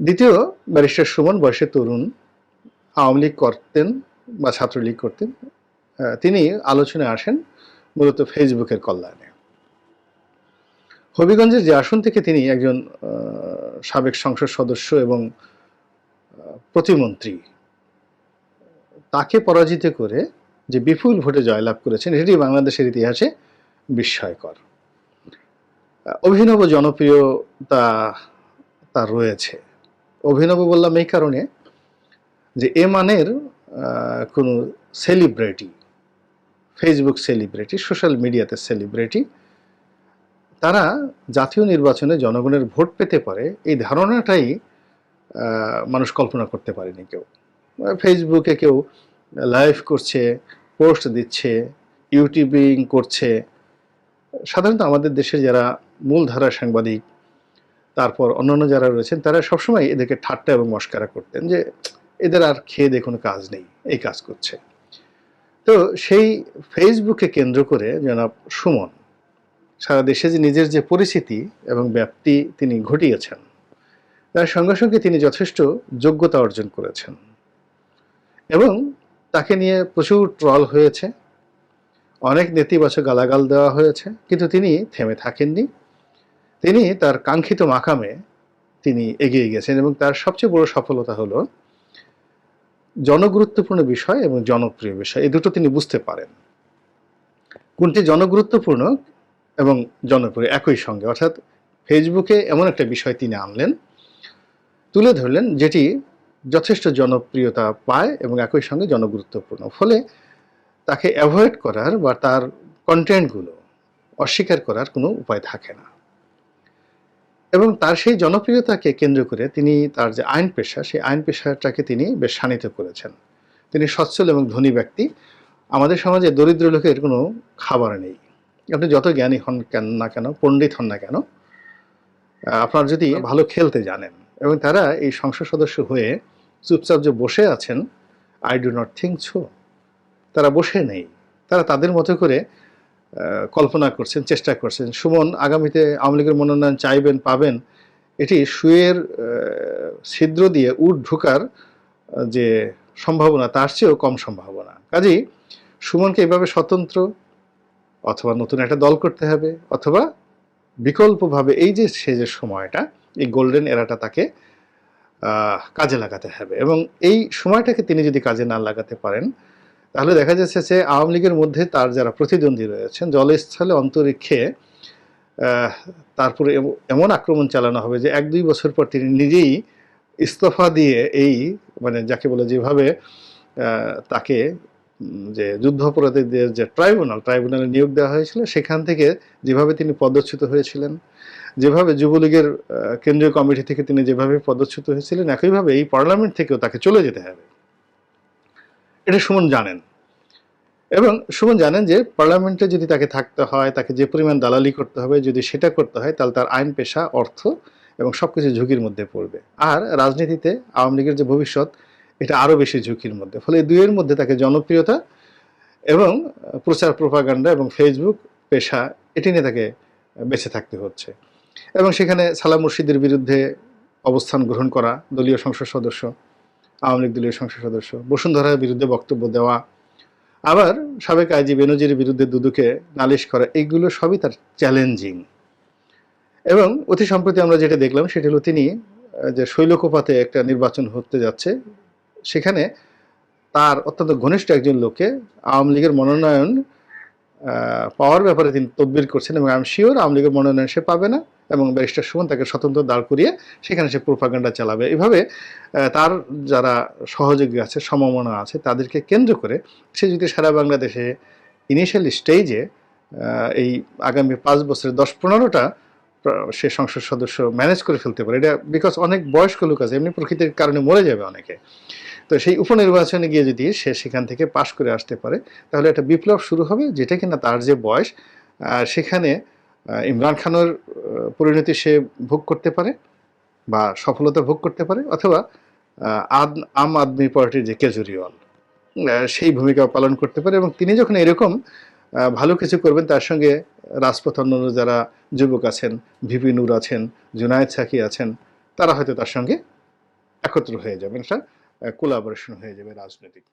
দ্বিতীয়, ব্যারিস্টার সুমন বয়সে তরুণ, আওয়ামী লীগ করতেন বা ছাত্রলীগ করতেন তিনি আলোচনায় আসেন মূলত ফেসবুকের কল্যাণে। হবিগঞ্জের যে আসন থেকে তিনি একজন সাবেক সংসদ সদস্য এবং প্রতিমন্ত্রী, তাকে পরাজিত করে যে বিপুল ভোটে জয়লাভ করেছেন এটি বাংলাদেশের ইতিহাসে বিস্ময়কর। অভিনব জনপ্রিয়তা তার রয়েছে। অভিনব বললাম এই কারণে যে এ মানের কোনো সেলিব্রিটি ফেসবুক সেলিব্রিটি সোশ্যাল মিডিয়াতে সেলিব্রিটি তারা জাতীয় নির্বাচনে জনগণের ভোট পেতে পারে, এই ধারণাটাই মানুষ কল্পনা করতে পারেনি কেউ। ফেসবুকে কেউ লাইভ করছে পোস্ট দিচ্ছে ইউটিউবিং করছে। সাধারণত আমাদের দেশের যারা মূলধারা সাংবাদিক তারপর অন্যান্য যারা রয়েছেন, তারা সবসময় এদেরকে ঠাট্টা এবং মস্কারা করতেন যে, এদের আর খেয়ে দিয়ে কোনো কাজ নেই, এই কাজ করছে। তো সেই ফেসবুকে কেন্দ্র করে জনাব সুমন, সারা দেশে যে নিজের যে পরিচিতি এবং ব্যাপ্তি তিনি ঘটিয়েছেন, তার সঙ্গে সঙ্গে তিনি যথেষ্ট যোগ্যতা অর্জন করেছেন। এবং তাকে নিয়ে প্রচুর ট্রল হয়েছে, অনেক নেতিবাচক গালাগাল দেওয়া হয়েছে, কিন্তু তিনি থেমে থাকেননি। তিনি তার কাঙ্ক্ষিত মাকামে তিনি এগিয়ে গেছেন এবং তার সবচেয়ে বড় সফলতা হলো জনগুরুত্বপূর্ণ বিষয় এবং জনপ্রিয় বিষয়। এই দুটো তিনি বুঝতে পারেন। কোনটি জনগুরুত্বপূর্ণ এবং জনপ্রিয়? একই সঙ্গে। অর্থাৎ ফেসবুকে এমন একটা বিষয় তিনি আনলেন, তুলে ধরলেন যেটি যথেষ্ট জনপ্রিয়তা পায় এবং একই সঙ্গে জনগুরুত্বপূর্ণ। ফলে তাকে অ্যাভয়েড করার বা তার কন্টেন্টগুলো অস্বীকার করার কোনো উপায় থাকে না। এবং তার সেই জনপ্রিয়তাকে কেন্দ্র করে তিনি তার যে আইন পেশা, সেই আইন পেশাটাকে তিনি বেশ শানিত করেছেন। তিনি সচ্ছল এবং ধনী ব্যক্তি। আমাদের সমাজে দরিদ্র লোকের কোনো খাবার নেই। আপনি যত জ্ঞানী হন কেন না কেন, পণ্ডিত হন না কেন আপনার যদি ভালো খেলতে জানেন এবং তারা এই সংসদ সদস্য হয়ে চুপচাপ যে বসে আছেন I do not think so তারা বসে নেই। তারা তাদের মতো করে কল্পনা করছেন, চেষ্টা করছেন। সুমন, আগামীতে আওয়ামী লীগের মনোনয়ন চাইবেন, পাবেন। এটি সুয়ের ছিদ্র দিয়ে উট ঢোকার যে সম্ভাবনা, তার চেয়েও কম সম্ভাবনা। কাজেই সুমনকে এভাবে স্বতন্ত্র অথবা নতুন একটা দল করতে হবে, অথবা বিকল্পভাবে এই যে সে যে সময়টা, এই গোল্ডেন এরাটা তাকে কাজে লাগাতে হবে। এবং এই সময়টাকে তিনি যদি কাজে না লাগাতে পারেন তাহলে দেখা যাচ্ছে যে আওয়ামী লীগের মধ্যে তার যারা প্রতিদ্বন্দ্বী রয়েছেন, জলস্থলে অন্তরিক্ষে তারপরে এমন আক্রমণ চালানো হবে যে এক দুই বছর পর তিনি নিজেই ইস্তফা দিয়ে এই মানে যাকে বলে যেভাবে তাকে যে যুদ্ধাপরাধীদের যে ট্রাইব্যুনাল, ট্রাইব্যুনালে নিয়োগ দেওয়া হয়েছিল, সেখান থেকে যেভাবে তিনি পদচ্যুত হয়েছিলেন, যেভাবে যুবলীগের কেন্দ্রীয় কমিটি থেকে তিনি যেভাবে পদচ্যুত হয়েছিলেন, একইভাবে এই পার্লামেন্ট থেকেও তাকে চলে যেতে হবে। এটা সুমন জানেন। এবং সুমন জানেন যে, পার্লামেন্টে যদি তাকে থাকতে হয়, তাকে যে পরিমাণ দালালি করতে হবে, যদি সেটা করতে হয়, তাহলে তার আইন, পেশা, অর্থ এবং সব কিছু ঝুঁকির মধ্যে পড়বে। আর রাজনীতিতে আওয়ামী লীগের যে ভবিষ্যৎ, এটা আরও বেশি ঝুঁকির মধ্যে। ফলে দুইয়ের মধ্যে তাকে জনপ্রিয়তা এবং প্রচার প্রপাগান্ডা এবং ফেসবুক, পেশা, এটি নিয়ে তাকে বেঁচে থাকতে হচ্ছে। এবং সেখানে সালাম মুর্শিদের বিরুদ্ধে অবস্থান গ্রহণ করা দলীয় সংসদ সদস্য আওয়ামী লীগ দলীয় সংসদ সদস্য। বসুন্ধরার বিরুদ্ধে বক্তব্য দেওয়া, আবার সাবেক আইজি বেনজির বিরুদ্ধে দুদুকে নালিশ করা এইগুলো সবই তার চ্যালেঞ্জিং। এবং অতি সম্প্রতি আমরা যেটা দেখলাম, সেটা হলো তিনি যে শৈলকোপাতে একটা নির্বাচন হতে যাচ্ছে, সেখানে তার অত্যন্ত ঘনিষ্ঠ একজন লোককে আওয়ামী লীগের মনোনয়ন পাওয়ার ব্যাপারে তিনি তদবির করছেন এবং আমি শিওর আওয়ামী লীগের মনোনয়ন সে পাবে না এবং ব্যারিস্টার সুমন তাকে স্বতন্ত্র দাঁড় করিয়ে সেখানে সে প্রোপাগান্ডা চালাবে। এভাবে তার যারা সহযোগী আছে, সমমনা আছে, তাদেরকে কেন্দ্র করে সে যদি সারা বাংলাদেশে ইনিশিয়াল স্টেজে এই আগামী পাঁচ বছরে দশ পনেরোটা সে সংসদ সদস্য ম্যানেজ করে ফেলতে পারে। এটা বিকজ অনেক বয়স্ক লোক আছে, এমনি প্রকৃতির কারণে মরে যাবে অনেকে। তো সেই উপনির্বাচনে গিয়ে যদি সে সেখান থেকে পাশ করে আসতে পারে, তাহলে একটা বিপ্লব শুরু হবে, যেটা কিনা তার যে বয়স সেখানে ইমরান খানের পরিণতি সে ভোগ করতে পারে বা সফলতা ভোগ করতে পারে, অথবা আদ, আম আদমি পার্টির যে কেজরিওয়াল সেই ভূমিকা পালন করতে পারে। এবং তিনি যখন এরকম ভালো কিছু করবেন। তার সঙ্গে রাজপথ অন্যান্য যারা যুবক আছেন, ভিপি নূর আছেন, জুনায়েদ সাকি আছেন, তারা হয়তো তার সঙ্গে একত্র হয়ে যাবেন। একটা কোলাবোরেশন হয়ে যাবে রাজনৈতিক।